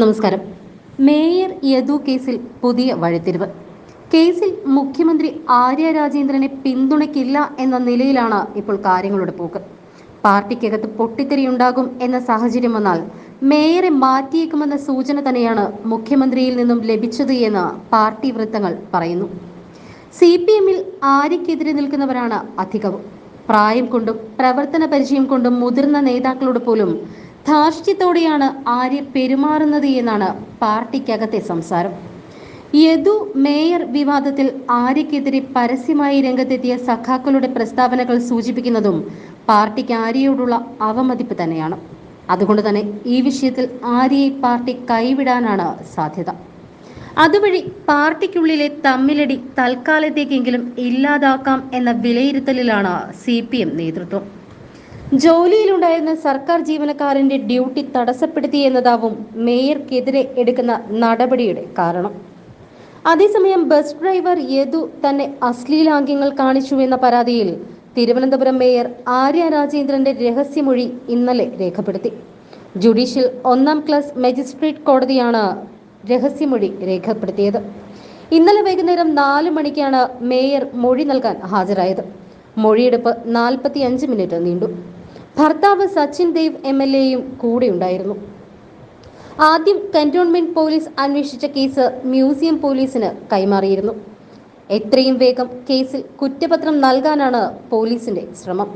നമസ്കാരം. മേയർ യദു കേസിൽ പുതിയ വഴിത്തിരിവ്. കേസിൽ മുഖ്യമന്ത്രി ആര്യ രാജേന്ദ്രനെ പിന്തുണയ്ക്കില്ല എന്ന നിലയിലാണ് ഇപ്പോൾ കാര്യങ്ങളുടെ പോക്ക്. പാർട്ടിക്കകത്ത് പൊട്ടിത്തെറിയുണ്ടാകും എന്ന സാഹചര്യം വന്നാൽ മേയറെ മാറ്റിയേക്കുമെന്ന സൂചന തന്നെയാണ് മുഖ്യമന്ത്രിയിൽ നിന്നും ലഭിച്ചത് എന്ന് പാർട്ടി വൃത്തങ്ങൾ പറയുന്നു. സി പി എമ്മിൽ ആര്യക്കെതിരെ നിൽക്കുന്നവരാണ് അധികവും. പ്രായം കൊണ്ടും പ്രവർത്തന പരിചയം കൊണ്ടും മുതിർന്ന നേതാക്കളോട് പോലും ധാർഷ്ട്യത്തോടെയാണ് ആര്യ പെരുമാറുന്നത് എന്നാണ് പാർട്ടിക്കകത്തെ സംസാരം. യദു മേയർ വിവാദത്തിൽ ആര്യക്കെതിരെ പരസ്യമായി രംഗത്തെത്തിയ സഖാക്കളുടെ പ്രസ്താവനകൾ സൂചിപ്പിക്കുന്നതും പാർട്ടിക്ക് ആര്യയോടുള്ള അവമതിപ്പ് തന്നെയാണ്. അതുകൊണ്ട് തന്നെ ഈ വിഷയത്തിൽ ആര്യയെ പാർട്ടി കൈവിടാനാണ് സാധ്യത. അതുവഴി പാർട്ടിക്കുള്ളിലെ തമ്മിലടി തൽക്കാലത്തേക്കെങ്കിലും ഇല്ലാതാക്കാം എന്ന വിലയിരുത്തലിലാണ് സി നേതൃത്വം. ജോലിയിലുണ്ടായിരുന്ന സർക്കാർ ജീവനക്കാരന്റെ ഡ്യൂട്ടി തടസ്സപ്പെടുത്തി എന്നതാവും മേയർക്കെതിരെ എടുക്കുന്ന നടപടിയുടെ കാരണം. അതേസമയം ബസ് ഡ്രൈവർ യദു തന്നെ അശ്ലീലാംഗ്യങ്ങൾ കാണിച്ചു എന്ന പരാതിയിൽ തിരുവനന്തപുരം മേയർ ആര്യ രാജേന്ദ്രന്റെ രഹസ്യമൊഴി ഇന്നലെ രേഖപ്പെടുത്തി. ജുഡീഷ്യൽ ഒന്നാം ക്ലാസ് മജിസ്ട്രേറ്റ് കോടതിയാണ് രഹസ്യമൊഴി രേഖപ്പെടുത്തിയത്. ഇന്നലെ വൈകുന്നേരം നാല് മണിക്കാണ് മേയർ മൊഴി നൽകാൻ ഹാജരായത്. മൊഴിയെടുപ്പ് നാൽപ്പത്തി അഞ്ച് മിനിറ്റ് നീണ്ടു. ഭർത്താവ് സച്ചിൻ ദേവ് എം എൽ എയും കൂടെയുണ്ടായിരുന്നു ആദ്യം കന്റോൺമെന്റ് പോലീസ് അന്വേഷിച്ച കേസ് മ്യൂസിയം പോലീസിന് കൈമാറിയിരുന്നു. എത്രയും വേഗം കേസിൽ കുറ്റപത്രം നൽകാനാണ് പോലീസിന്റെ ശ്രമം.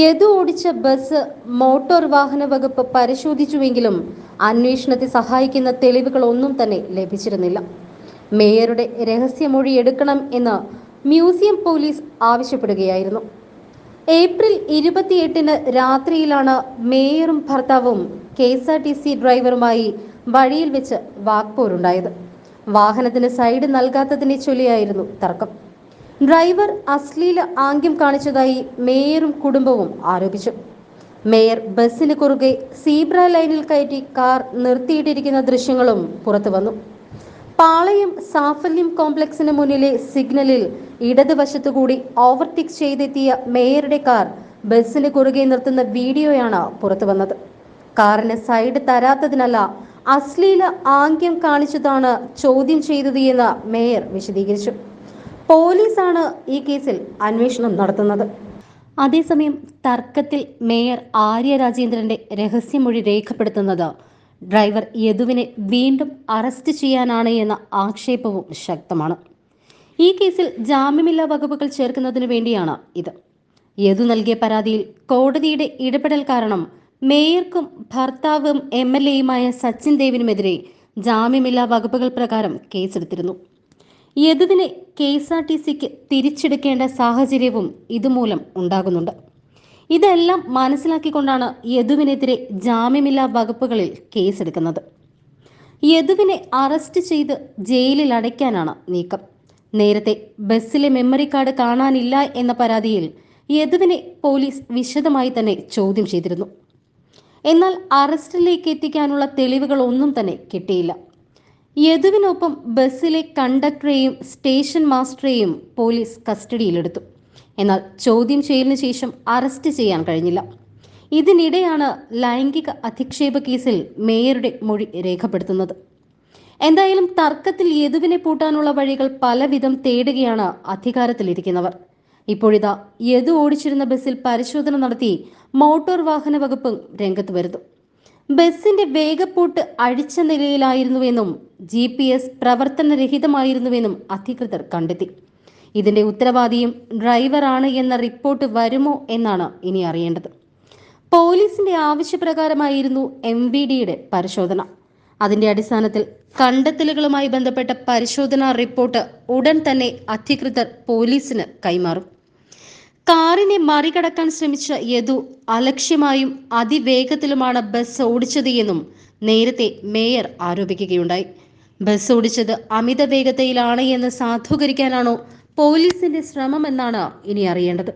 യദു ഓടിച്ച ബസ് മോട്ടോർ വാഹന വകുപ്പ് പരിശോധിച്ചുവെങ്കിലും അന്വേഷണത്തെ സഹായിക്കുന്ന തെളിവുകളൊന്നും തന്നെ ലഭിച്ചിരുന്നില്ല. മേയറുടെ രഹസ്യമൊഴി എടുക്കണം എന്ന് മ്യൂസിയം പോലീസ് ആവശ്യപ്പെടുകയായിരുന്നു. ഏപ്രിൽ ഇരുപത്തിയെട്ടിന് രാത്രിയിലാണ് മേയറും ഭർത്താവും K S R T C ഡ്രൈവറുമായി വഴിയിൽ വെച്ച് വാക്പോരുണ്ടായത്. വാഹനത്തിന് സൈഡ് നൽകാത്തതിനെ ചൊല്ലിയായിരുന്നു തർക്കം. ഡ്രൈവർ അശ്ലീല ആംഗ്യം കാണിച്ചതായി മേയറും കുടുംബവും ആരോപിച്ചു. മേയർ ബസ്സിന് കുറുകെ സീബ്ര ലൈനിൽ കയറ്റി കാർ നിർത്തിയിട്ടിരിക്കുന്ന ദൃശ്യങ്ങളും പുറത്തു വന്നു പാളയം സാഫല്യം കോംപ്ലക്സിന് മുന്നിലെ സിഗ്നലിൽ ഇടതുവശത്തുകൂടി ഓവർടേക്ക് ചെയ്തെത്തിയ മേയറുടെ കാർ ബസ്സിന് കുറുകെ നിർത്തുന്ന വീഡിയോയാണ് പുറത്തു വന്നത് കാറിന് സൈഡ് തരാത്തതിനല്ല അശ്ലീല ആംഗ്യം കാണിച്ചതാണ് ചോദ്യം ചെയ്തത് എന്ന് മേയർ വിശദീകരിച്ചു. പോലീസാണ് ഈ കേസിൽ അന്വേഷണം നടത്തുന്നത്. അതേസമയം തർക്കത്തിൽ മേയർ ആര്യ രാജേന്ദ്രന്റെ രഹസ്യമൊഴി രേഖപ്പെടുത്തുന്നത് ഡ്രൈവർ യദുവിനെ വീണ്ടും അറസ്റ്റ് ചെയ്യാനാണ് എന്ന ആക്ഷേപവും ശക്തമാണ്. ഈ കേസിൽ ജാമ്യമില്ലാ വകുപ്പുകൾ ചേർക്കുന്നതിന് വേണ്ടിയാണ് ഇത്. യദു നൽകിയ പരാതിയിൽ കോടതിയുടെ ഇടപെടൽ കാരണം മേയർക്കും ഭർത്താവും എം എൽ എയുമായ സച്ചിൻ ദേവിനുമെതിരെ ജാമ്യമില്ലാ വകുപ്പുകൾ പ്രകാരം കേസെടുത്തിരുന്നു. യദുവിനെ കെ എസ് ആർ ടി സിക്ക് തിരിച്ചെടുക്കേണ്ട സാഹചര്യവും ഇതുമൂലം ഉണ്ടാകുന്നുണ്ട്. ഇതെല്ലാം മനസ്സിലാക്കിക്കൊണ്ടാണ് യദുവിനെതിരെ ജാമ്യമില്ലാ വകുപ്പുകളിൽ കേസെടുക്കുന്നത്. യദുവിനെ അറസ്റ്റ് ചെയ്ത് ജയിലിൽ അടയ്ക്കാനാണ് നീക്കം. നേരത്തെ ബസ്സിലെ മെമ്മറി കാർഡ് കാണാനില്ല എന്ന പരാതിയിൽ യദുവിനെ പോലീസ് വിശദമായി തന്നെ ചോദ്യം ചെയ്തിരുന്നു. എന്നാൽ അറസ്റ്റിലേക്ക് എത്തിക്കാനുള്ള തെളിവുകൾ ഒന്നും തന്നെ കിട്ടിയില്ല. യദുവിനൊപ്പം ബസ്സിലെ കണ്ടക്ടറെയും സ്റ്റേഷൻ മാസ്റ്ററെയും പോലീസ് കസ്റ്റഡിയിലെടുത്തു. എന്നാൽ ചോദ്യം ചെയ്യലിന് ശേഷം അറസ്റ്റ് ചെയ്യാൻ കഴിഞ്ഞില്ല. ഇതിനിടെയാണ് ലൈംഗിക അധിക്ഷേപ കേസിൽ മേയറുടെ മൊഴി രേഖപ്പെടുത്തുന്നത്. എന്തായാലും തർക്കത്തിൽ യദുവിനെ പൂട്ടാനുള്ള വഴികൾ പലവിധം തേടുകയാണ് അധികാരത്തിലിരിക്കുന്നവർ. ഇപ്പോഴിതാ യദു ഓടിച്ചിരുന്ന ബസ്സിൽ പരിശോധന നടത്തി മോട്ടോർ വാഹന വകുപ്പ് രംഗത്ത് വരുന്നു. ബസ്സിന്റെ വേഗപ്പൂട്ട് അഴിച്ച നിലയിലായിരുന്നുവെന്നും ജി പി എസ് പ്രവർത്തനരഹിതമായിരുന്നുവെന്നും അധികൃതർ കണ്ടെത്തി. ഇതിന്റെ ഉത്തരവാദിയും ഡ്രൈവറാണ് എന്ന റിപ്പോർട്ട് വരുമോ എന്നാണ് ഇനി അറിയേണ്ടത്. പോലീസിന്റെ ആവശ്യപ്രകാരമായിരുന്നു എം വി ഡിയുടെ പരിശോധന. അതിന്റെ അടിസ്ഥാനത്തിൽ കണ്ടെത്തലുകളുമായി ബന്ധപ്പെട്ട പരിശോധനാ റിപ്പോർട്ട് ഉടൻ തന്നെ അധികൃതർ പോലീസിന് കൈമാറും. കാറിനെ മറികടക്കാൻ ശ്രമിച്ച യദു അലക്ഷ്യമായും അതിവേഗത്തിലുമാണ് ബസ് ഓടിച്ചത് എന്നും നേരത്തെ മേയർ ആരോപിക്കുകയുണ്ടായി. ബസ് ഓടിച്ചത് അമിത വേഗതയിലാണ് എന്ന് സാധൂകരിക്കാനാണോ പോലീസിന്റെ ശ്രമമെന്നാണ് ഇനി അറിയേണ്ടത്